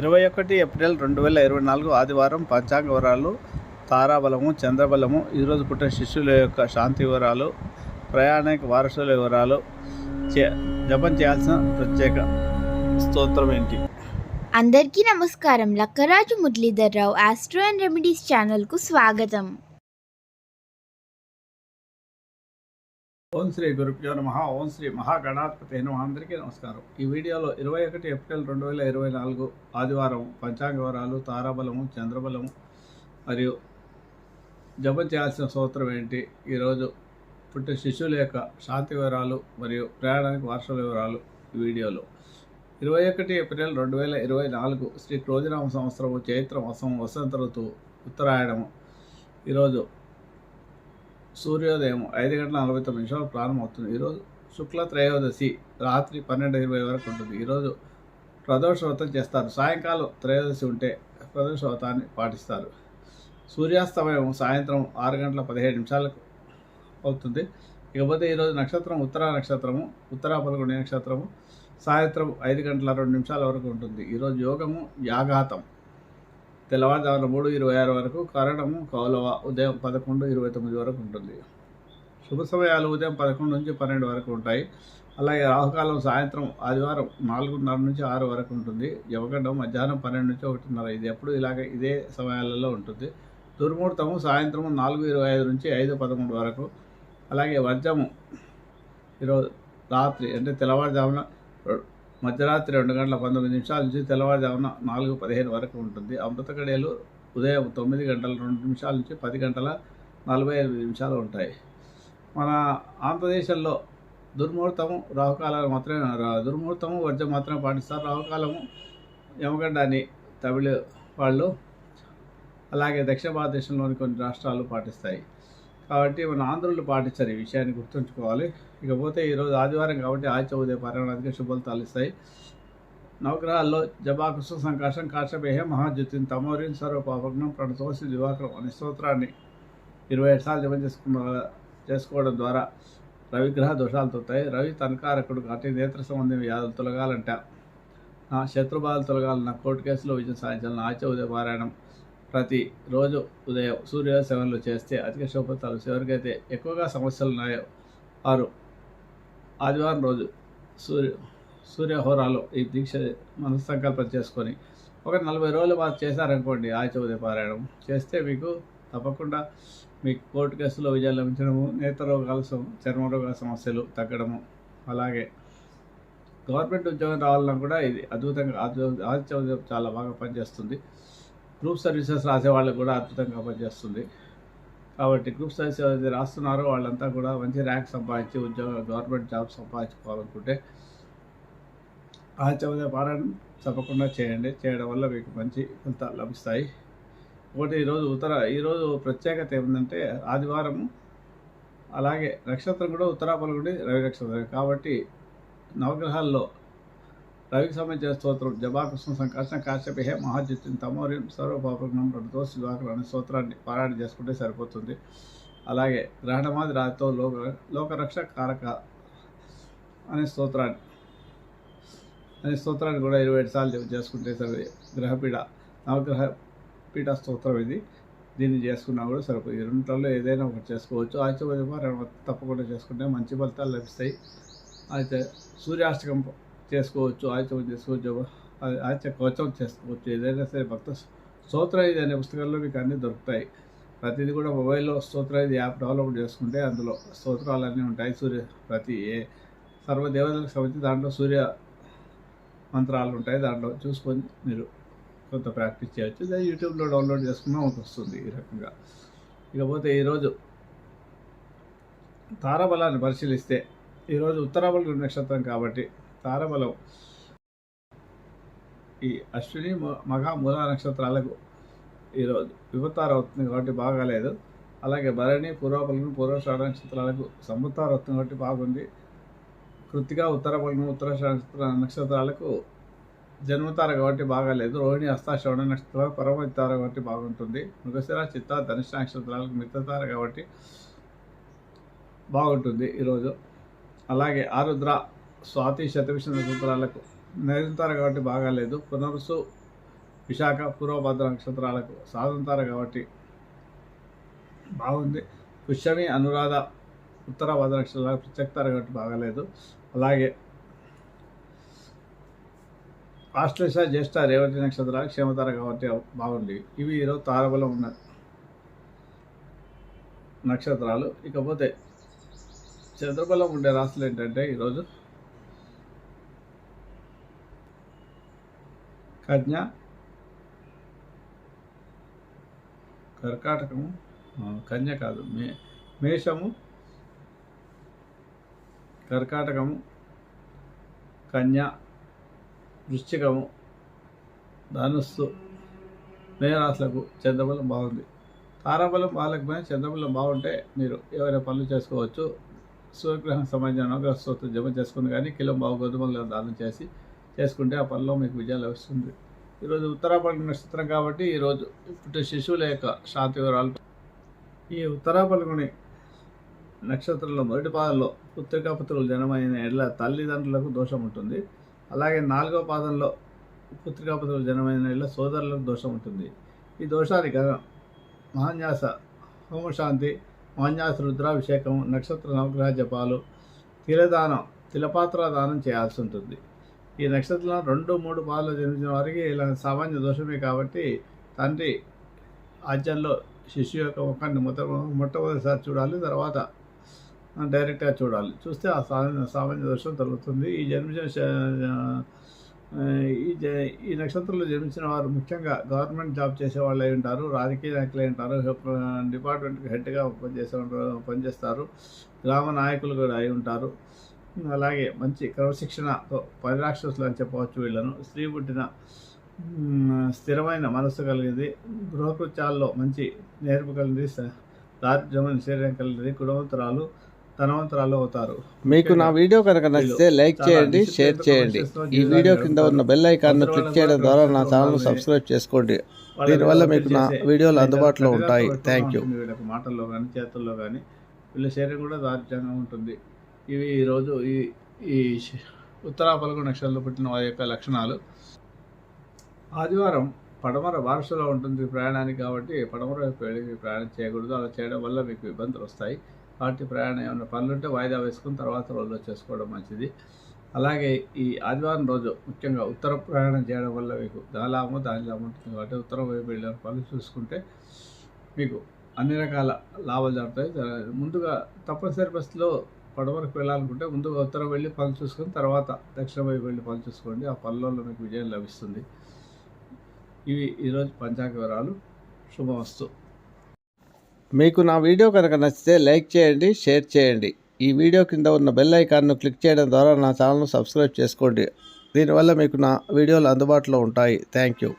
ఇరవై ఒకటి ఏప్రిల్ రెండు వేల ఇరవై నాలుగు ఆదివారం పంచాంగ వివరాలు తారాబలము చంద్రబలము ఈరోజు పుట్టిన శిష్యుల యొక్క శాంతి వివరాలు ప్రయాణిక వారసుల వివరాలు చే జపం చేయాల్సిన ప్రత్యేక స్తోత్రం ఏంటి? అందరికీ నమస్కారం. Lakkaraju Muralidhar Rao astro and remedies ఛానల్కు స్వాగతం. ఓం శ్రీ గురుభ్యో నమ. ఓం శ్రీ మహాగణాధిపతి నమ. అందరికీ నమస్కారం. ఈ వీడియోలో ఇరవై ఒకటి ఏప్రిల్ రెండు వేల ఇరవై నాలుగు ఆదివారం పంచాంగ వివరాలు తారాబలము చంద్రబలము మరియు జపం చేయాల్సిన సూత్రం ఏంటి? ఈరోజు పుట్టిన శిశువుల యొక్క శాంతి వివరాలు మరియు ప్రయాణానికి వార్షల వివరాలు ఈ వీడియోలో. ఇరవై ఒకటి ఏప్రిల్ రెండు వేల ఇరవై నాలుగు శ్రీ క్రోజనామ సంవత్సరము చైత్ర వసం వసంత ఋతువు ఉత్తరాయణము. ఈరోజు సూర్యోదయం ఐదు గంటల నలభై తొమ్మిది నిమిషాలు ప్రారంభమవుతుంది. ఈరోజు శుక్ల త్రయోదశి రాత్రి పన్నెండు ఇరవై వరకు ఉంటుంది. ఈరోజు ప్రదోషవ్రతం చేస్తారు. సాయంకాలం త్రయోదశి ఉంటే ప్రదోషవ్రతాన్ని పాటిస్తారు. సూర్యాస్తమయం సాయంత్రం ఆరు గంటల పదిహేడు నిమిషాలకు అవుతుంది. ఇకపోతే ఈరోజు నక్షత్రం ఉత్తర నక్షత్రము ఉత్తరా పదకొండు నక్షత్రము సాయంత్రం ఐదు గంటల రెండు నిమిషాల వరకు ఉంటుంది. ఈరోజు యోగము యాఘాతం తెల్లవారుజామున మూడు ఇరవై ఆరు వరకు కరణము కౌలవ ఉదయం పదకొండు ఇరవై తొమ్మిది వరకు ఉంటుంది. శుభ సమయాలు ఉదయం పదకొండు నుంచి పన్నెండు వరకు ఉంటాయి. అలాగే రాహుకాలం సాయంత్రం ఆదివారం నాలుగున్నర నుంచి ఆరు వరకు ఉంటుంది. యవగండం మధ్యాహ్నం పన్నెండు నుంచి ఒకటిన్నర ఇది ఎప్పుడు ఇలాగ ఇదే సమయాలలో ఉంటుంది. దుర్ముహూర్తము సాయంత్రం నాలుగు ఇరవై ఐదు నుంచి ఐదు పదమూడు వరకు. అలాగే వర్జము ఈరోజు రాత్రి అంటే తెల్లవారుజామున మధ్యరాత్రి రెండు గంటల పంతొమ్మిది నిమిషాల నుంచి తెల్లవారుజామున నాలుగు పదిహేను వరకు ఉంటుంది. అమృత గడియలు ఉదయం తొమ్మిది గంటల రెండు నిమిషాల నుంచి పది గంటల నలభై ఎనిమిది నిమిషాలు ఉంటాయి. మన ఆంధ్రదేశంలో దుర్ముహూర్తము రాహుకాలాలు మాత్రమే రా- దుర్ముహూర్తము వర్జం మాత్రమే పాటిస్తారు. రాహుకాలము యమగడ్డ అని తమిళ వాళ్ళు అలాగే దక్షిణ భారతదేశంలోని కొన్ని రాష్ట్రాలు పాటిస్తాయి. కాబట్టి మన ఆంధ్రులు పాటించారు ఈ విషయాన్ని గుర్తుంచుకోవాలి. ఇకపోతే ఈరోజు ఆదివారం కాబట్టి ఆదిత్య ఉదయ పారాయణానికి శుభలు ఇస్తాయి నవగ్రహాల్లో జబాకుసు సంకాశం కాశబేహ మహాజ్యోతిని తమోరిన్ సర్వపాపగ్నం ప్రణతోసి దివాకరం అనే స్తోత్రాన్ని ఇరవై ఏడు సార్లు జపం చేసుకున్న చేసుకోవడం ద్వారా రవిగ్రహ దోషాలు తొలుతాయి. రవి తనకారకుడు కాబట్టి నేత్ర సంబంధి వ్యాధులు తొలగాలంట. ఆ, శత్రుబాధలు తొలగాలన్న కోర్టు కేసులో విజయం సాధించాలని ఆచ ఉదయ పారాయణం ప్రతి రోజు ఉదయం సూర్య సేవలు చేస్తే అధిక శుభఫలితాలు ఎవరికైతే ఎక్కువగా సమస్యలు ఉన్నాయో వారు ఆదివారం రోజు సూర్య సూర్యహోరాలు ఈ దీక్ష మనస్సంకల్పం చేసుకొని ఒక నలభై రోజులు వారు చేశారనుకోండి ఆదిత్య ఉదయ పారాయణం. చేస్తే మీకు తప్పకుండా మీకు కోర్టు కేసులో విజయం లభించడము నేత్ర రోగాల చర్మ రోగాల సమస్యలు తగ్గడము అలాగే గవర్నమెంట్ ఉద్యోగం రావాలన్నా కూడా ఇది అద్భుతంగా ఆది ఆదిత్య ఉదయం చాలా బాగా పనిచేస్తుంది. గ్రూప్ సర్వీసెస్ రాసే వాళ్ళకు కూడా అద్భుతంగా పనిచేస్తుంది. కాబట్టి గ్రూప్ సర్వీస్ ఎవరైతే రాస్తున్నారో వాళ్ళంతా కూడా మంచి ర్యాంక్ సంపాదించి ఉద్యోగ గవర్నమెంట్ జాబ్ సంపాదించుకోవాలనుకుంటే ఆదిత్య పారాయణం తప్పకుండా చేయండి. చేయడం వల్ల మీకు మంచి ఫలితాలు లభిస్తాయి. ఒకటి ఈరోజు ఉత్తర ఈరోజు ప్రత్యేకత ఏమిటంటే ఆదివారం అలాగే నక్షత్రం కూడా ఉత్తరా గుడి రవి నక్షత్రం కాబట్టి నవగ్రహాల్లో రవికి సంబంధించిన స్తోత్రం. జబాకృష్ణ సంకర్షణ కాశ్యపే మహాజిత్యం తమోరిం సర్వపాపగ్నం రెండుతో శివాకులు అనే స్తోత్రాన్ని పారాయణ చేసుకుంటే సరిపోతుంది. అలాగే గ్రహణమాది రాతితో లోక లోకరక్ష కారక అనే స్తోత్రాన్ని అనే స్తోత్రాన్ని కూడా ఇరవై ఏడు సార్లు చేసుకుంటే సరే గ్రహపీడ నవగ్రహ పీఠ స్తోత్రం ఇది. దీన్ని చేసుకున్నా కూడా సరిపోతుంది. రెండులో ఏదైనా ఒకటి చేసుకోవచ్చు. ఆచరణ తప్పకుండా చేసుకుంటే మంచి ఫలితాలు లభిస్తాయి. అయితే సూర్యాష్టకం చేసుకోవచ్చు ఆచమం చేసుకోవచ్చు ఆచ కోచం కవచం చేసుకోవచ్చు ఏదైనా సరే భక్త స్తోత్రయుధి అనే పుస్తకాల్లో మీకు అన్నీ దొరుకుతాయి. ప్రతిదీ కూడా మొబైల్లో స్తోత్రయుధి యాప్ డెవలప్ చేసుకుంటే అందులో స్తోత్రాలన్నీ ఉంటాయి. సూర్య ప్రతి ఏ సర్వదేవతలకు సంబంధించి దాంట్లో సూర్య మంత్రాలు ఉంటాయి. దాంట్లో చూసుకొని మీరు కొంత ప్రాక్టీస్ చేయొచ్చు. దాన్ని యూట్యూబ్లో డౌన్లోడ్ చేసుకున్నా వస్తుంది ఈ రకంగా. ఇకపోతే ఈరోజు తారాబలాన్ని పరిశీలిస్తే ఈరోజు ఉత్తరాబల నక్షత్రం కాబట్టి తారాబలం. ఈ అశ్విని మ- మఘ మూల నక్షత్రాలకు ఈరోజు విపత్తారు అవుతుంది కాబట్టి బాగాలేదు. అలాగే భరణి పూర్వపలను పూర్వశ్రాడ నక్షత్రాలకు సంవత్సరం అవుతుంది కాబట్టి బాగుంది. కృతిగా ఉత్తరపలను ఉత్తరాషాఢ నక్షత్ర నక్షత్రాలకు జన్మతార కాబట్టి బాగాలేదు. రోహిణి హస్తాశ్రవణ నక్షత్రాలు పరమతార కాబట్టి బాగుంటుంది. మృగశిర చిత్త ధనుష నక్షత్రాలకు మిత్రతార కాబట్టి బాగుంటుంది ఈరోజు. అలాగే ఆరుద్ర స్వాతి శతవిష్ణ నక్షత్రాలకు నైరుతార కాబట్టి బాగాలేదు పునరుసు విశాఖ పూర్వభద్ర నక్షత్రాలకు సాధంతారు కాబట్టి బాగుంది. పుష్యమి అనురాధ ఉత్తర భద్ర నక్షత్రాలకు ప్రత్యక్తారు కాబట్టి బాగాలేదు అలాగే ఆశ్లేష జ్యేష్ఠ రేవతి నక్షత్రాలు క్షేమతార కాబట్టి బాగుంది. ఇవి ఈరోజు తారబలం ఉన్న నక్షత్రాలు. ఇకపోతే చంద్రబలం ఉండే రాశులు ఏంటంటే ఈరోజు కన్య కర్కాటకము కన్య కాదు మే మేషము కర్కాటకము కన్య వృశ్చికము ధనుస్సు మేరాశులకు చంద్రబలం బాగుంది. తారాబలం బాగాలేకపోయినా చంద్రబలం బాగుంటే మీరు ఎవరైనా పనులు చేసుకోవచ్చు. సూర్యగ్రహం సంబంధించిన అనుగ్రహ స్తోత్రం జమ చేసుకుని కానీ కిలో బాగు గోధుమలు దానం చేసి చేసుకుంటే ఆ పనిలో మీకు విజయాలు లభిస్తుంది. ఈరోజు ఉత్తరాపల్లి నక్షత్రం కాబట్టి ఈరోజు పుట్టిన శిశువుల యొక్క శాంతి వివరాలు. ఈ ఉత్తరాపల్లిని నక్షత్రంలో మొదటి పాదంలో పుత్రికా పుత్రులు జనమైన ఎడ్ల తల్లిదండ్రులకు దోషం ఉంటుంది. అలాగే నాలుగో పాదంలో పుత్రికా పుత్రులు జనమైన ఎడ్ల సోదరులకు దోషం ఉంటుంది. ఈ దోషానికి గ- మహాన్యాస హోమశాంతి మహాన్యాస రుద్రాభిషేకం నక్షత్ర నవగ్రహ జపాలు తిలదానం తిలపాత్ర దానం చేయాల్సి ఉంటుంది. ఈ నక్షత్రం రెండు మూడు పాదాలు జన్మించిన వారికి ఇలా సామాన్య దోషమే కాబట్టి తండ్రి ఆజ్యంలో శిశువు యొక్క ముఖాన్ని మొట్ట మొట్టమొదటిసారి చూడాలి తర్వాత డైరెక్ట్గా చూడాలి. చూస్తే ఆ సామాన్య సామాన్య దోషం తొలుగుతుంది. ఈ జన్మించిన ఈ జ- ఈ నక్షత్రంలో జన్మించిన వారు ముఖ్యంగా గవర్నమెంట్ జాబ్ చేసే వాళ్ళు అయి ఉంటారు రాజకీయ నాయకులు అయి ఉంటారు డిపార్ట్మెంట్కి హెడ్గా పనిచేసే పనిచేస్తారు గ్రామ నాయకులు కూడా అయి ఉంటారు. అలాగే మంచి క్రమశిక్షణతో పరిరాక్షసులు అని చెప్పవచ్చు వీళ్ళను. స్త్రీ పుట్టిన స్థిరమైన మనస్సు కలిగింది. గృహకృత్యాల్లో మంచి నేర్పు కలిగింది. దారిద్ర్యమైన శరీరం కలిగింది. కుడవంతరాలు ధనవంతరాలు అవుతారు. మీకు నా వీడియో కనుక నచ్చితే లైక్ చేయండి షేర్ చేయండి. ఈ వీడియో కింద ఉన్న బెల్ ఐకాన్ను క్లిక్ చేయడం ద్వారా నా ఛానల్ సబ్స్క్రైబ్ చేసుకోండి. దీనివల్ల మీకు నా వీడియోలు అందుబాటులో ఉంటాయి. You. వీళ్ళకి మాటల్లో కానీ చేతుల్లో కానీ వీళ్ళ శరీరం కూడా దారిద్ర్యంగా ఉంటుంది. ఇవి ఈరోజు ఈ ఈ ఉత్తర ఉత్తరా పలుగు నక్షత్రంలో పుట్టిన వారి యొక్క లక్షణాలు. ఆదివారం పడమర వారసులో ఉంటుంది ప్రయాణానికి కాబట్టి పడమర వైపు వెళ్ళి ప్రయాణం చేయకూడదు. అలా చేయడం వల్ల మీకు ఇబ్బందులు వస్తాయి. కాబట్టి ప్రయాణం ఏమైనా పనులుంటే వాయిదా వేసుకుని తర్వాత రోజులో చేసుకోవడం మంచిది. అలాగే ఈ ఆదివారం రోజు ముఖ్యంగా ఉత్తర ప్రయాణం చేయడం వల్ల మీకు దాని లాభం దాని లాభం ఉంటుంది కాబట్టి ఉత్తరం వైపు వెళ్ళిన పనులు చూసుకుంటే మీకు అన్ని రకాల లాభాలు జరుగుతాయి. ముందుగా తప్పనిసరి పరిస్థితిలో పడవరకు వెళ్ళాలనుకుంటే ముందుగా ఉత్తరం వెళ్ళి పనులు చూసుకొని తర్వాత దక్షిణ వైపు వెళ్ళి పనులు చూసుకోండి. ఆ పనులలో మీకు విజయం లభిస్తుంది. ఇవి ఈరోజు పంచాంగ వివరాలు. శుభవస్తు మీకు నా వీడియో కనుక నచ్చితే లైక్ చేయండి షేర్ చేయండి. ఈ వీడియో కింద ఉన్న బెల్ ఐకాన్ను క్లిక్ చేయడం ద్వారా నా ఛానల్ను సబ్స్క్రైబ్ చేసుకోండి. దీనివల్ల మీకు నా వీడియోలు అందుబాటులో ఉంటాయి. Thank you.